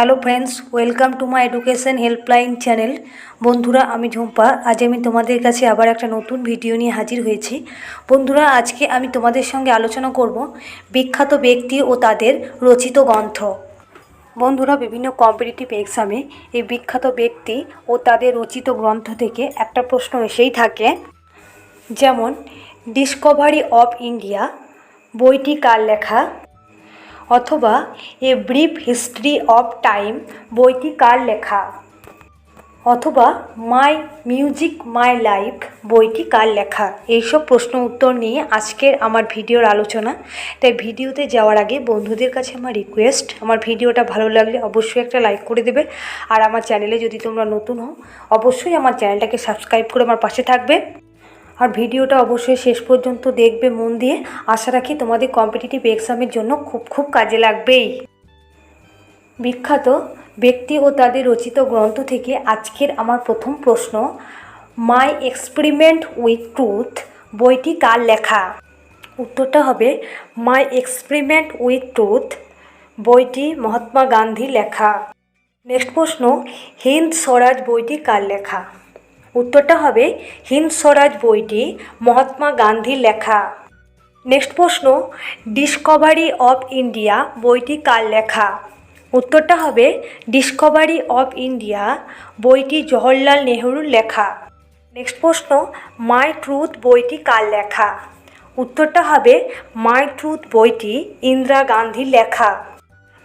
Hello friends welcome to my education helpline channel বন্ধুরা, আমি ঝুম্পা। আজ আমি তোমাদের কাছে আবার একটা নতুন ভিডিও নিয়ে হাজির হয়েছি। বন্ধুরা, আজকে আমি তোমাদের সঙ্গে আলোচনা করব বিখ্যাত ব্যক্তি ও তাদের রচিত গ্রন্থ। বন্ধুরা, বিভিন্ন কম্পিটিটিভ এক্সামে এই বিখ্যাত ব্যক্তি ও তাদের রচিত গ্রন্থ থেকে একটা প্রশ্ন এসেই থাকে। যেমন ডিসকভারি অফ ইন্ডিয়া বইটি কার লেখা? অথবা a brief history of time বইটি কার লেখা? অথবা মাই মিউজিক মাই লাইফ বইটি কার লেখা? এইসব প্রশ্ন উত্তর নিয়ে আজকের আমার ভিডিওর আলোচনা। তাই ভিডিওতে যাওয়ার আগে বন্ধুদের কাছে আমার রিকোয়েস্ট আমার ভিডিওটা ভালো লাগলে অবশ্যই একটা লাইক করে দেবে। আর আমার চ্যানেলে যদি তোমরা নতুন হও, অবশ্যই আমার চ্যানেলটাকে সাবস্ক্রাইব করে আমার পাশে থাকবে। আর ভিডিওটা অবশ্যই শেষ পর্যন্ত দেখবে মন দিয়ে। আশা রাখি তোমাদের কম্পিটিটিভ এক্সামের জন্য খুব খুব কাজে লাগবেই। বিখ্যাত ব্যক্তি ও তাদের রচিত গ্রন্থ থেকে আজকের আমার প্রথম প্রশ্ন মাই এক্সপেরিমেন্ট উইথ ট্রুথ বইটি কার লেখা? উত্তরটা হবে মাই এক্সপেরিমেন্ট উইথ ট্রুথ বইটি মহাত্মা গান্ধী লেখা। নেক্সট প্রশ্ন, হিন্দ স্বরাজ বইটি কার লেখা? উত্তরটা হবে হিন্দ স্বরাজ বইটি মহাত্মা গান্ধীর লেখা। নেক্সট প্রশ্ন ডিসকভারি অফ ইন্ডিয়া বইটি কার লেখা? উত্তরটা হবে ডিসকভারি অফ ইন্ডিয়া বইটি জওহরলাল নেহরুর লেখা। নেক্সট প্রশ্ন মাই ট্রুথ বইটি কার লেখা? উত্তরটা হবে মাই ট্রুথ বইটি ইন্দিরা গান্ধীর লেখা।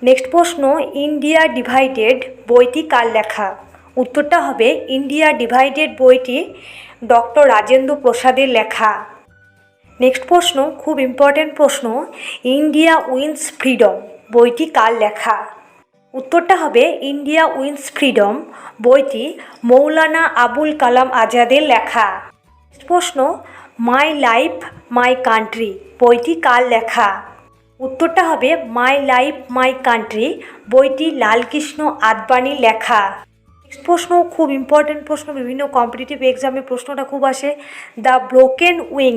নেক্সট প্রশ্ন ইন্ডিয়া ডিভাইডেড বইটি কার লেখা? উত্তরটা হবে ইন্ডিয়া ডিভাইডেড বইটি ডক্টর রাজেন্দ্র প্রসাদের লেখা। নেক্সট প্রশ্ন, খুব ইম্পর্ট্যান্ট প্রশ্ন, ইন্ডিয়া উইন্স ফ্রিডম, বইটি কার লেখা? উত্তরটা হবে ইন্ডিয়া উইন্স ফ্রিডম, বইটি মৌলানা আবুল কালাম আজাদের লেখা। প্রশ্ন, মাই লাইফ, মাই কান্ট্রি, বইটি কার লেখা? উত্তরটা হবে মাই লাইফ, মাই কান্ট্রি, বইটি লালকৃষ্ণ আদবানির লেখা। প্রশ্ন খুব ইম্পর্টেন্ট প্রশ্ন, বিভিন্ন কম্পিটিটিভ এক্সামে প্রশ্নটা খুব আসে। দ্য ব্রোকেন উইং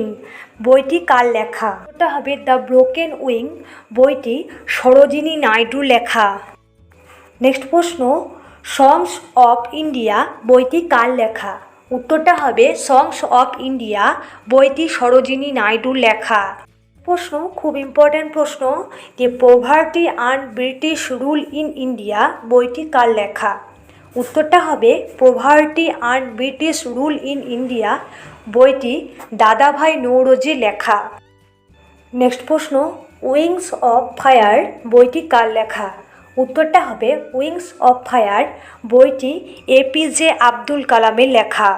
বইটি কার লেখা? ওটা হবে দ্য ব্রোকেন উইং বইটি সরোজিনী নাইডুর লেখা। নেক্সট প্রশ্ন সংস অফ ইন্ডিয়া বইটি কার লেখা? উত্তরটা হবে সংস অফ ইন্ডিয়া বইটি সরোজিনী নাইডুর লেখা। প্রশ্ন, খুব ইম্পর্ট্যান্ট প্রশ্ন যে poverty and British rule in India বইটি কার লেখা? উত্তরটা হবে poverty and British rule in India বইটি দাদাভাই নৌরোজি লেখা। নেক্সট প্রশ্ন উইংস অফ ফায়ার বইটি কার লেখা? উত্তরটা হবে উইংস অফ ফায়ার বইটি এপিজে আব্দুল কালামের লেখা।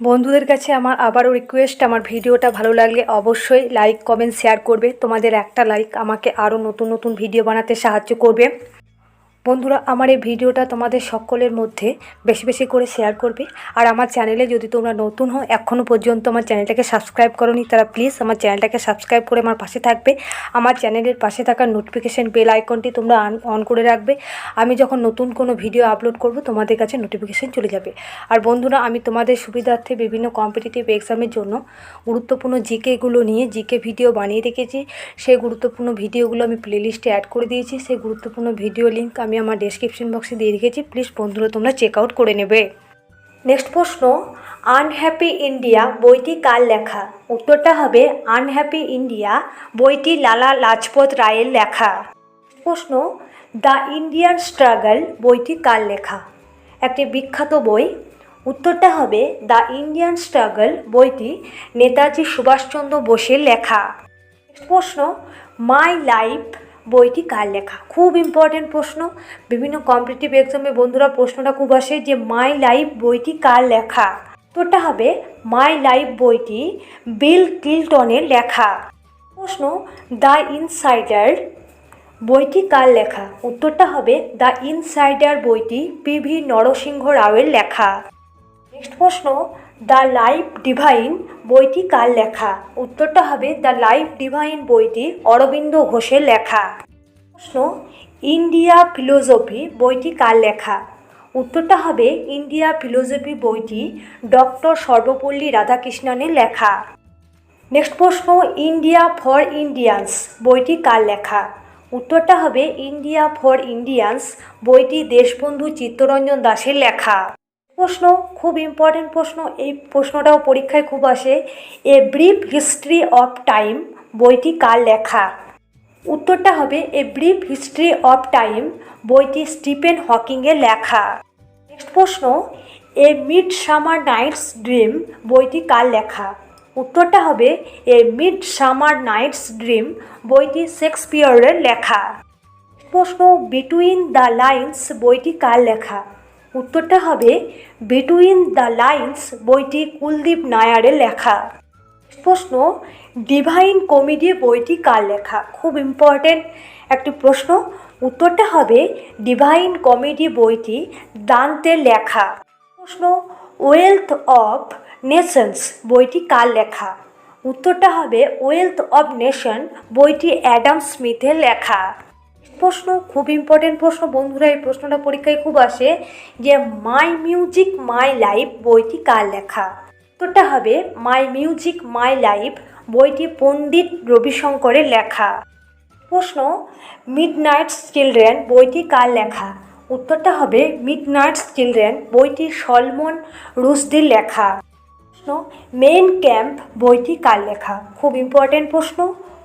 বন্ধুদের কাছে আমার আবারও রিকোয়েস্ট আমার ভিডিওটা ভালো লাগলে অবশ্যই লাইক কমেন্ট শেয়ার করবে। তোমাদের একটা লাইক আমাকে আরও নতুন নতুন ভিডিও বানাতে সাহায্য করবে। বন্ধুরা, আমার এই ভিডিওটা তোমাদের সকলের মধ্যে বেশি বেশি করে শেয়ার করবে। আর আমার চ্যানেলে যদি তোমরা নতুন হও এখনও পর্যন্ত আমার চ্যানেলটাকে সাবস্ক্রাইব করনি, তারা প্লিজ আমার চ্যানেলটাকে সাবস্ক্রাইব করে আমার পাশে থাকবে। আমার চ্যানেলের পাশে থাকা নোটিফিকেশান বেল আইকনটি তোমরা অন করে রাখবে। আমি যখন নতুন কোনো ভিডিও আপলোড করব, তোমাদের কাছে নোটিফিকেশান চলে যাবে। আর বন্ধুরা, আমি তোমাদের সুবিধার্থে বিভিন্ন কম্পিটিটিভ এক্সামের জন্য গুরুত্বপূর্ণ জিকেগুলো নিয়ে জিকে ভিডিও বানিয়ে রেখেছি। সেই গুরুত্বপূর্ণ ভিডিওগুলো আমি প্লেলিস্টে অ্যাড করে দিয়েছি। সেই গুরুত্বপূর্ণ ভিডিও লিঙ্ক আমি আমার ডেসক্রিপশন বক্সে দিয়ে রেখেছি। প্লিজ বন্ধুরা, তোমরা চেক আউট করে নেবে। নেক্সট প্রশ্ন আনহ্যাপি ইন্ডিয়া বইটি কার লেখা? উত্তরটা হবে আনহ্যাপি ইন্ডিয়া বইটি লালা লাজপত রায়ের লেখা। প্রশ্ন দ্য ইন্ডিয়ান স্ট্রাগল বইটি কার লেখা? একটি বিখ্যাত বই। উত্তরটা হবে দ্য ইন্ডিয়ান স্ট্রাগল বইটি নেতাজি সুভাষচন্দ্র বোসের লেখা। প্রশ্ন মাই লাইফ বইটি কার লেখা? খুব ইম্পর্টেন্ট প্রশ্ন। বিভিন্ন কম্পিটিটিভ এক্সামে বন্ধুরা প্রশ্নটা খুব আসে যে মাই লাইফ বইটি কার লেখা? তোরটা হবে মাই লাইফ বইটি বিল কিল্টনের লেখা। প্রশ্ন, দ্য ইনসাইডার বইটি কার লেখা? উত্তরটা হবে, দ্য ইনসাইডার বইটি পি ভি নরসিংহ রাওয়ের লেখা। নেক্সট প্রশ্ন দ্য লাইফ ডিভাইন বইটি কার লেখা? উত্তরটা হবে দ্য লাইফ ডিভাইন বইটি অরবিন্দ ঘোষের লেখা। প্রশ্ন, ইন্ডিয়া ফিলোসফি বইটি কার লেখা? উত্তরটা হবে ইন্ডিয়া ফিলোসফি বইটি ডক্টর সর্বপল্লী রাধাকৃষ্ণনের লেখা। নেক্সট প্রশ্ন, ইন্ডিয়া ফর ইন্ডিয়ান্স বইটি কার লেখা? উত্তরটা হবে ইন্ডিয়া ফর ইন্ডিয়ান্স বইটি দেশবন্ধু চিত্তরঞ্জন দাসের লেখা। প্রশ্ন, খুব ইম্পর্টেন্ট প্রশ্ন। এই প্রশ্নটাও পরীক্ষায় খুব আসে। A brief history of time বইটি কার লেখা? উত্তরটা হবে a brief history of time বইটি স্টিফেন হকিংয়ের লেখা। নেক্সট প্রশ্ন a midsummer night's dream বইটি কার লেখা? উত্তরটা হবে a midsummer night's dream বইটি শেক্সপিয়রের লেখা। প্রশ্ন বিটুইন দ্য লাইন্স বইটি কার লেখা? উত্তরটা হবে বিটুইন দ্য লাইন্স বইটি কুলদীপ নায়ারের লেখা। প্রশ্ন ডিভাইন কমেডি বইটি কার লেখা? খুব ইম্পর্টেন্ট একটি প্রশ্ন। উত্তরটা হবে ডিভাইন কমেডি বইটি দান্তের লেখা। প্রশ্ন ওয়েলথ অফ নেশনস বইটি কার লেখা? উত্তরটা হবে ওয়েলথ অফ নেশন বইটি অ্যাডাম স্মিথের লেখা। প্রশ্ন, খুব ইম্পর্টেন্ট প্রশ্ন। বন্ধুরা, এই প্রশ্নটা পরীক্ষায় খুব আসে যে মাই মিউজিক মাই লাইফ বইটি কার লেখা? উত্তরটা হবে মাই মিউজিক মাই লাইফ বইটি পণ্ডিত রবিশঙ্করের লেখা। প্রশ্ন মিড নাইটস চিলড্রেন বইটি কার লেখা? উত্তরটা হবে মিড নাইটস চিলড্রেন বইটি সলমন রুশদির লেখা। প্রশ্ন মেন ক্যাম্প বইটি কার লেখা? খুব ইম্পর্টেন্ট প্রশ্ন।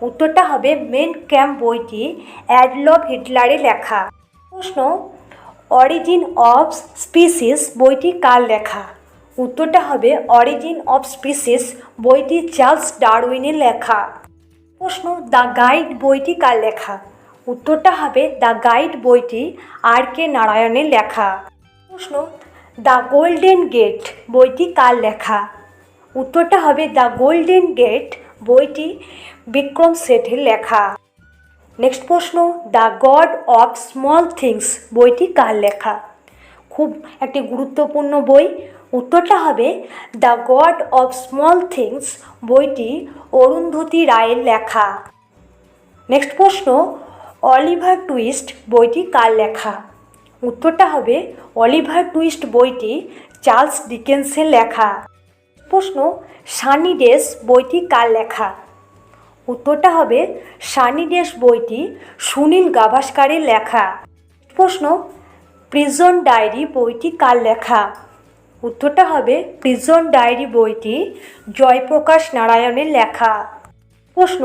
উত্তরটা হবে মেন ক্যাম্প বইটি অ্যাডলফ হিটলারের লেখা। প্রশ্ন অরিজিন অফ স্পিসিস বইটি কার লেখা? উত্তরটা হবে অরিজিন অফ স্পিসিস বইটি চার্লস ডারউইনের লেখা। প্রশ্ন দ্য গাইড বইটি কার লেখা? উত্তরটা হবে দ্য গাইড বইটি আর কে নারায়ণের লেখা। প্রশ্ন দ্য গোল্ডেন গেট বইটি কার লেখা? উত্তরটা হবে দ্য গোল্ডেন গেট বইটি বিক্রম শেঠের লেখা। নেক্সট প্রশ্ন, the god of small things বইটি কার লেখা? খুব একটি গুরুত্বপূর্ণ বই। উত্তরটা হবে, the god of small things বইটি অরুন্ধতী রায়ের লেখা। নেক্সট প্রশ্ন, অলিভার টুইস্ট বইটি কার লেখা? উত্তরটা হবে, অলিভার টুইস্ট বইটি চার্লস ডিকেন্সের লেখা। প্রশ্ন সানি ডেস বইটি কার লেখা? উত্তরটা হবে সানি ডেস বইটি সুনীল গাভাস্কারের লেখা। প্রশ্ন, প্রিজন ডায়েরি বইটি কার লেখা? উত্তরটা হবে প্রিজন ডায়েরি বইটি জয়প্রকাশ নারায়ণের লেখা। প্রশ্ন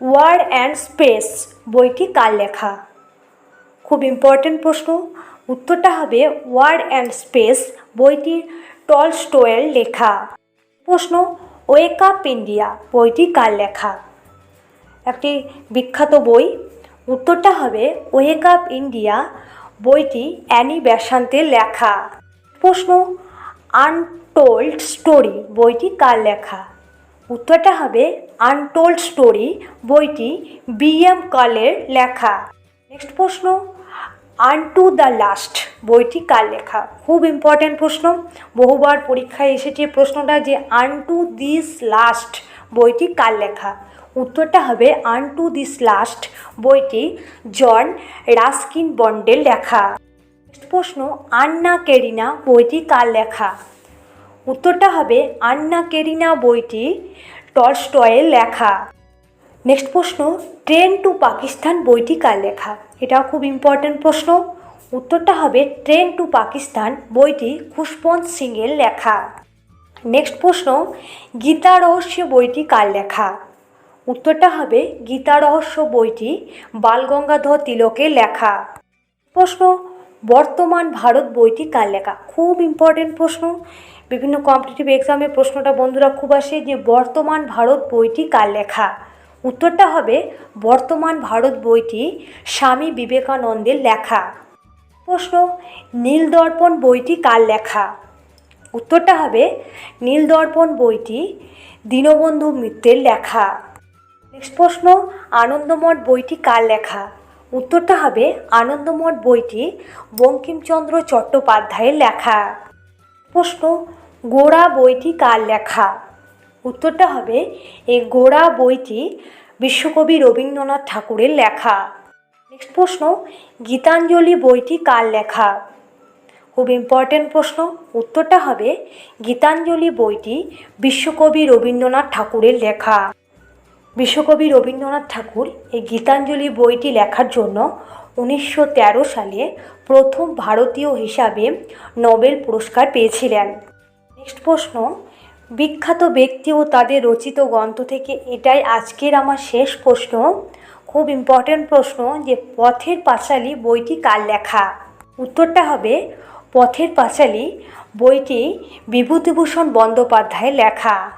ওয়ার অ্যান্ড স্পেস বইটি কার লেখা? খুব ইম্পর্টেন্ট প্রশ্ন। উত্তরটা হবে ওয়ার অ্যান্ড স্পেস বইটি টলস্টোয়ের লেখা। প্রশ্ন ওয়েক আপ ইন্ডিয়া বইটি কার লেখা? একটি বিখ্যাত বই। উত্তরটা হবে ওয়েক আপ ইন্ডিয়া বইটি অ্যানি ব্যাসান্তের লেখা। প্রশ্ন, আনটোল্ড স্টোরি বইটি কার লেখা? উত্তরটা হবে আনটোল্ড স্টোরি বইটি বি এম কালের লেখা। নেক্সট প্রশ্ন আনটু দ্য লাস্ট বইটি কার লেখা? খুব ইম্পর্ট্যান্ট প্রশ্ন। বহুবার পরীক্ষায় এসেছে প্রশ্নটা যে আন টু দিস লাস্ট বইটি কার লেখা? উত্তরটা হবে আন টু দিস লাস্ট বইটি জন রাস্কিন বন্ডের লেখা। প্রশ্ন, আন্না কেরিনা বইটি কার লেখা? উত্তরটা হবে আন্না কেরিনা বইটি টলস্টয়ের লেখা। নেক্সট প্রশ্ন ট্রেন টু পাকিস্তান বইটি কার লেখা? এটাও খুব ইম্পর্ট্যান্ট প্রশ্ন। উত্তরটা হবে ট্রেন টু পাকিস্তান বইটি খুশবন্ত সিংয়ের লেখা। নেক্সট প্রশ্ন, গীতা রহস্য বইটি কার লেখা? উত্তরটা হবে গীতা রহস্য বইটি বালগঙ্গাধর তিলকের লেখা। প্রশ্ন, বর্তমান ভারত বইটি কার লেখা? খুব ইম্পর্টেন্ট প্রশ্ন। বিভিন্ন কম্পিটিটিভ এক্সামে প্রশ্নটা বন্ধুরা খুব আসে যে বর্তমান ভারত বইটি কার লেখা? উত্তরটা হবে বর্তমান ভারত বইটি স্বামী বিবেকানন্দের লেখা। প্রশ্ন, নীলদর্পণ বইটি কার লেখা? উত্তরটা হবে নীলদর্পণ বইটি দীনবন্ধু মিত্রের লেখা। নেক্সট প্রশ্ন, আনন্দমঠ বইটি কার লেখা? উত্তরটা হবে আনন্দমঠ বইটি বঙ্কিমচন্দ্র চট্টোপাধ্যায়ের লেখা। প্রশ্ন, গোড়া বইটি কার লেখা? উত্তরটা হবে এই গোড়া বইটি বিশ্বকবি রবীন্দ্রনাথ ঠাকুরের লেখা। নেক্সট প্রশ্ন, গীতাঞ্জলি বইটি কার লেখা? খুব ইম্পর্টেন্ট প্রশ্ন। উত্তরটা হবে গীতাঞ্জলি বইটি বিশ্বকবি রবীন্দ্রনাথ ঠাকুরের লেখা। বিশ্বকবি রবীন্দ্রনাথ ঠাকুর এই গীতাঞ্জলি বইটি লেখার জন্য উনিশশো তেরো সালে প্রথম ভারতীয় হিসাবে নোবেল পুরস্কার পেয়েছিলেন। নেক্সট প্রশ্ন বিখ্যাত ব্যক্তি ও তাদের রচিত গ্রন্থ থেকে এটাই আজকের আমার শেষ প্রশ্ন। খুব ইম্পর্ট্যান্ট প্রশ্ন যে, পথের পাঁচালী বইটি কার লেখা? উত্তরটা হবে, পথের পাঁচালী বইটি বিভূতিভূষণ বন্দ্যোপাধ্যায় লেখা।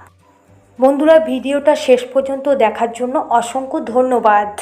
বন্ধুরা, ভিডিওটা শেষ পর্যন্ত দেখার জন্য অসংখ্য ধন্যবাদ।